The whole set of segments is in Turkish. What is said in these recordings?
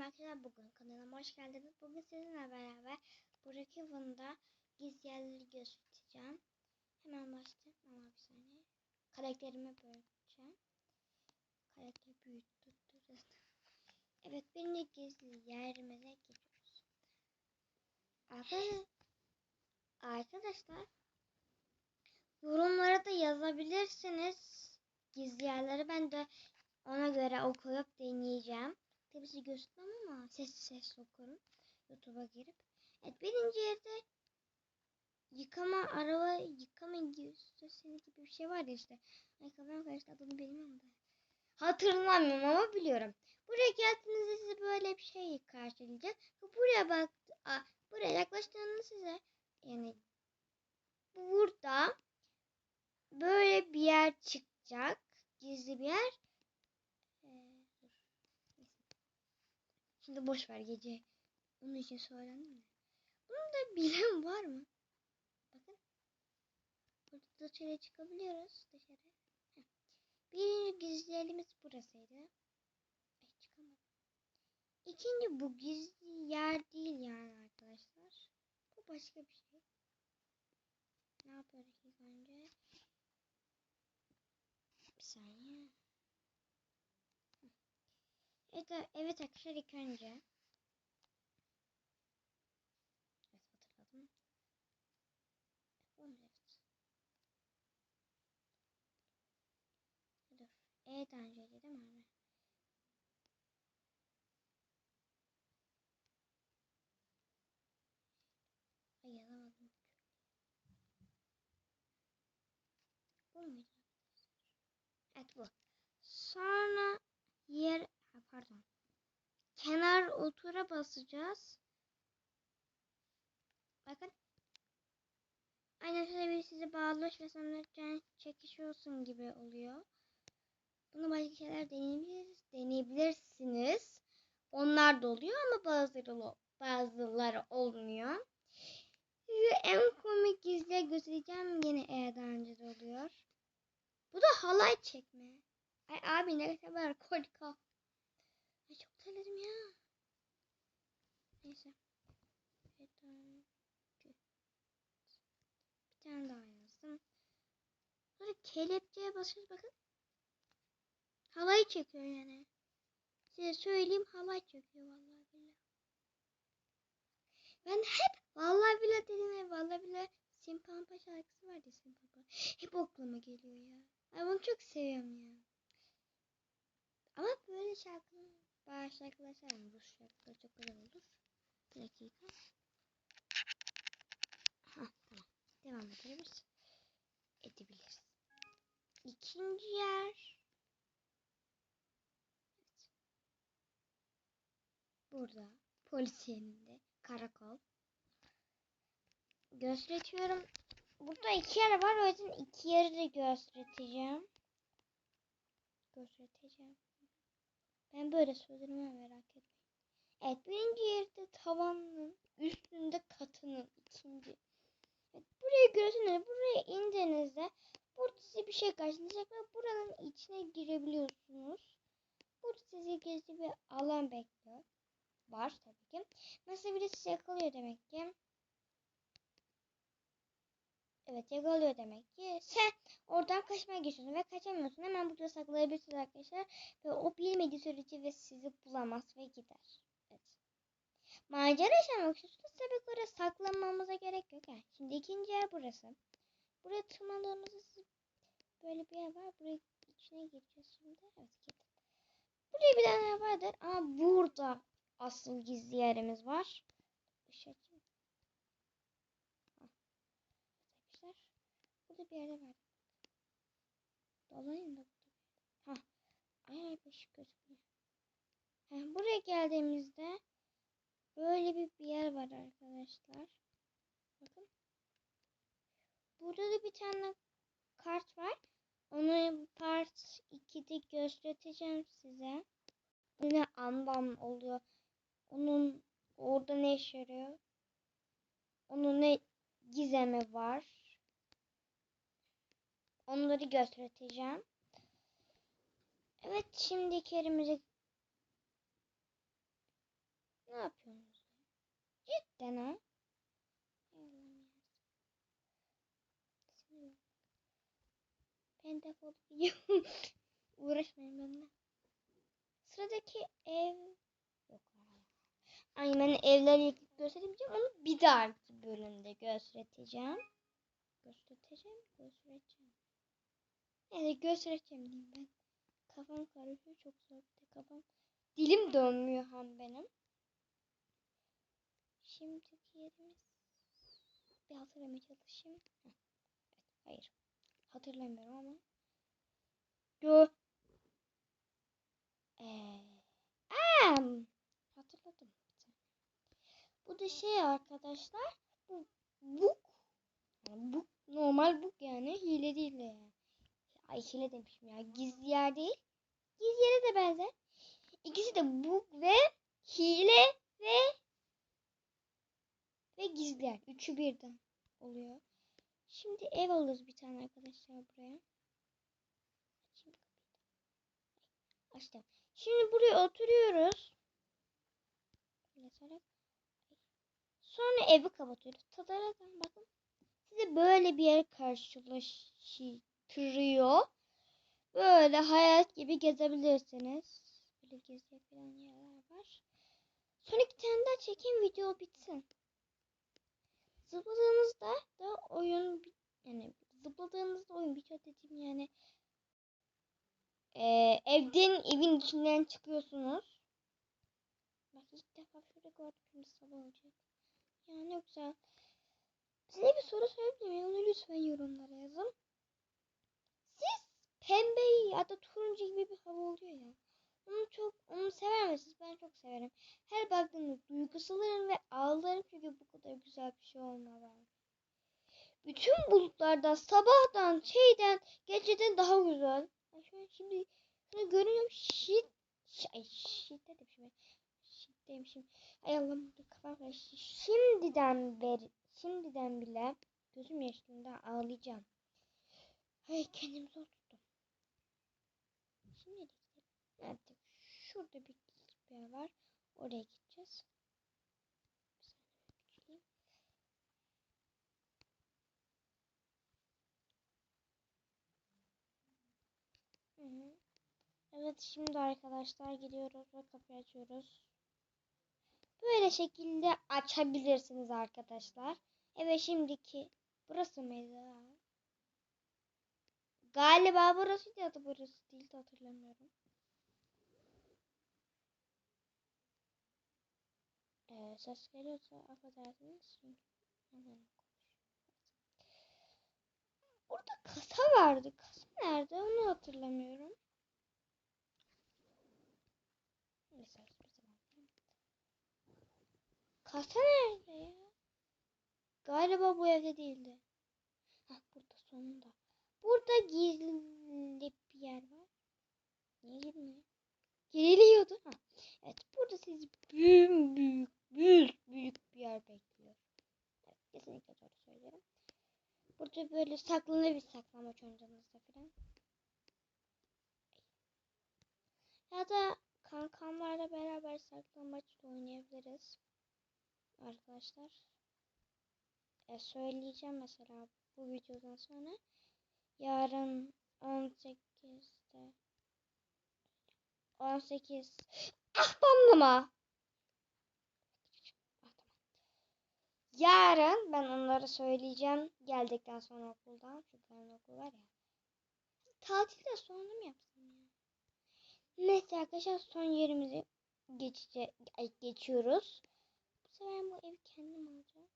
arkadaşlar bugün kanalıma hoş geldiniz. Bugün sizinle beraber Burak Evan'da gizli yerleri göstereceğim. Hemen başlayayım ama bir saniye. Karakterimi büyüteceğim. Karakteri büyüttüreceğiz. Evet birinci gizli yerimize gidiyoruz. Arkadaşlar, arkadaşlar yorumlara da yazabilirsiniz gizli yerleri. Ben de ona göre okuyup deneyeceğim. Tabii size göstermem ama sessiz sessiz okurum. YouTube'a girip. Evet birinci yerde yıkama araba yıkama seni gibi bir şey vardı işte. Ay kafam karıştı adını bilmiyorum da. Hatırlamıyorum ama biliyorum. Buraya geldiğinizde size böyle bir şey karşılayacak. Buraya bak, a, buraya yaklaştığınızda size yani burada böyle bir yer çıkacak. Gizli bir yer. Ee, dur. Şimdi boş ver gece. Onun için söylendim de. Bunu da bilen var mı? Bakın. Burada dışarı çıkabiliyoruz. Dışarı. Heh. Birinci gizli yerimiz burasıydı. Ay çıkamadım. İkinci bu gizli yer değil yani arkadaşlar. Bu başka bir şey. Ne yapıyoruz ilk önce? Bir saniye. Evet, evet arkadaşlar ilk önce. Evet hatırladım. Evet. Dur. Evet önceydi değil mi abi? Ay yazamadım. Bu muydu? Evet bu. Sonra yer pardon. Kenar otura basacağız. Bakın. Aynen şöyle bir sizi bağlaş ve sonra çekişiyorsun gibi oluyor. Bunu başka şeyler deneyebiliriz, deneyebilirsiniz. Onlar da oluyor ama bazıları bazıları olmuyor. Size en komik gizli göstereceğim yine eğer daha önce de oluyor. Bu da halay çekme. Ay abi ne kadar korka. Terledim ya. Neyse. Bir tane. Daha yazdım. Sonra kelepçeye basıyoruz bakın. Halay çekiyor yani. Size söyleyeyim halay çekiyor vallahi billahi. Ben hep vallahi billahi dedim ya vallahi billahi Simpampa şarkısı vardı Simpampa. Hep aklıma geliyor ya. Ay bunu çok seviyorum ya. Ama böyle şarkılar sevmem. Rus şarkıları çok güzel olur. Bir dakika. Ha tamam. Devam edebiliriz. Edebiliriz. İkinci yer. Evet. Burada polis yerinde karakol. Gösteriyorum. Burada iki yer var. O yüzden iki yeri de göstereceğim. Göstereceğim. Ben böyle söylerim ama merak etmeyin. Evet birinci yerde tavanın üstünde katının ikinci. Evet, buraya görürsünüz. Buraya indiğinizde burada size bir şey karşılayacak ve buranın içine girebiliyorsunuz. Burada sizi gizli bir alan bekliyor. Var tabii ki. Nasıl birisi yakalıyor demek ki. Evet yakalıyor demek ki. Sen oradan kaçmaya geçiyorsun ve kaçamıyorsun. Hemen burada saklayabilirsiniz arkadaşlar. Ve o bilmediği sürece ve sizi bulamaz ve gider. Evet. Macera yaşamak istiyorsanız tabii oraya saklanmamıza gerek yok. Yani. Şimdi ikinci yer burası. Buraya tırmandığımızda böyle bir yer var. Buraya içine gireceğiz şimdi. Evet girdim. Buraya bir tane vardır ama burada asıl gizli yerimiz var. Işık açayım. Arkadaşlar. Burada bir yerde var. Dolayın da burada. Ha. Ay ay ışık gözükmüyor. Ha, buraya geldiğimizde böyle bir, bir yer var arkadaşlar. Bakın. Burada da bir tane kart var. Onu part 2'de göstereceğim size. Ne anlam oluyor. Onun orada ne işe yarıyor? Onun ne gizemi var? Onları göstereceğim. Evet şimdiki yerimize Ne yapıyorsunuz? Cidden ha? Ben gidiyorum. Uğraşmayın benimle. Sıradaki ev yok. Ay ben evleri yıkıp gösteremeyeceğim. Onu bir dahaki bölümde göstereceğim. Göstereceğim, göstereceğim. Evet göstereceğim diyeyim ben. Kafam karışıyor çok zor de kafam. Dilim dönmüyor ham benim. Şimdiki yerimiz bir hatırlamaya çalışayım. Evet, hayır. Hatırlamıyorum ama. Gö ee, am. Hatırladım. Bu da şey arkadaşlar. Bu buk. Buk normal buk yani. Hile değil de yani. Ay hile demişim ya. Gizli yer değil. Gizli yere de benzer. İkisi de buk ve hile ve ve gizli yer. Üçü birden oluyor. Şimdi ev alırız bir tane arkadaşlar buraya. Açtım. Şimdi buraya oturuyoruz. Sonra evi kapatıyoruz. Tadaradan bakın. Size böyle bir yer karşılaştırıyor. Böyle hayat gibi gezebilirsiniz. Böyle geziye falan yerler var. Son iki tane daha çekeyim video bitsin. Zıpladığınızda da oyun yani zıpladığınızda oyun bitiyor dediğim yani ee, evden evin içinden çıkıyorsunuz. Bak ilk defa şöyle gördüm sabah olacak. Ya ne güzel. Size bir soru sorabilir miyim? Onu lütfen yorumlara yazın. Pembe ya da turuncu gibi bir hava oluyor ya. Onu çok, onu sever misiniz? Ben çok severim. Her baktığımda duygusalırım ve ağlarım çünkü bu kadar güzel bir şey olmadan. Bütün bulutlarda sabahtan, şeyden, geceden daha güzel. Ay şimdi şunu görüyorum. Şit, ay şit dedim şimdi. Şit demişim. Ay Allah'ım kafam karıştı. Şimdiden beri, şimdiden bile gözüm yaşında ağlayacağım. Ay kendimi zor tuttum. Şimdi de gidelim. Şurada bir yer var. Oraya gideceğiz. Evet şimdi arkadaşlar gidiyoruz ve kapıyı açıyoruz. Böyle şekilde açabilirsiniz arkadaşlar. Evet şimdiki burası mıydı? Galiba burası ya da burası değil de hatırlamıyorum. Ee, ses geliyorsa affedersiniz. Burada kasa vardı. Kasa nerede? Onu hatırlamıyorum. Kasa nerede ya? Galiba bu evde değildi. Hah burada sonunda. Burada gizli bir yer var. Niye girmiyor? Giriliyordu. Ha. Evet burada sizi büyük büyük büyük büyük bir yer bekliyor. Evet kesinlikle doğru söylerim. Burada böyle saklanır bir saklanmaç oynadığınızda falan. Ya da kankamlarla beraber saklanmaç oynayabiliriz. Arkadaşlar. E, söyleyeceğim mesela bu videodan sonra. Yarın 18'de 18 Ah banlama. Yarın ben onları söyleyeceğim geldikten sonra okuldan. Çünkü yarın okul var ya. Tatilde sonra mı yapsam ya? Neyse arkadaşlar son yerimizi geçece geçiyoruz. Bu sefer bu evi kendim alacağım.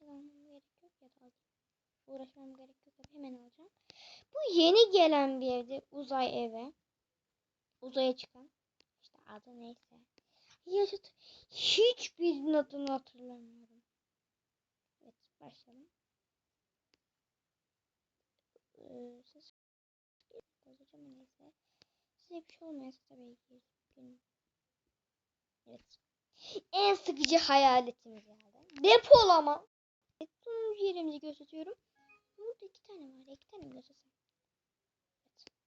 Almam gerek yok ya da alayım. Uğraşmam gerek yok. Hemen alacağım. Bu yeni gelen bir evdi. Uzay evi. Uzaya çıkan. İşte adı neyse. Yaşıt. Hiçbirinin adını hatırlamıyorum. Evet başlayalım. Ee, ses bozacağım neyse. Size bir şey olmayası tabii ki. Evet. En sıkıcı hayaletimiz geldi. Depolama. Sonuncu yerimizi gösteriyorum. Burada iki tane var. İki tane mi göstersem? Evet. İki tane.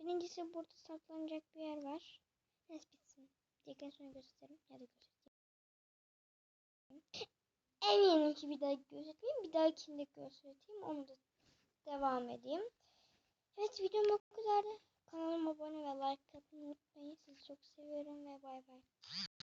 Birincisi burada saklanacak bir yer var. Neyse bitsin. Diye belki en son gösteririm ya da göstereyim. Eminim ki bir daha göstereyim. Bir dahakinde göstereyim. Onu da devam edeyim. Evet videom bu kadardı. Kanalıma abone ve like atmayı unutmayın. Sizi çok seviyorum ve bay bay.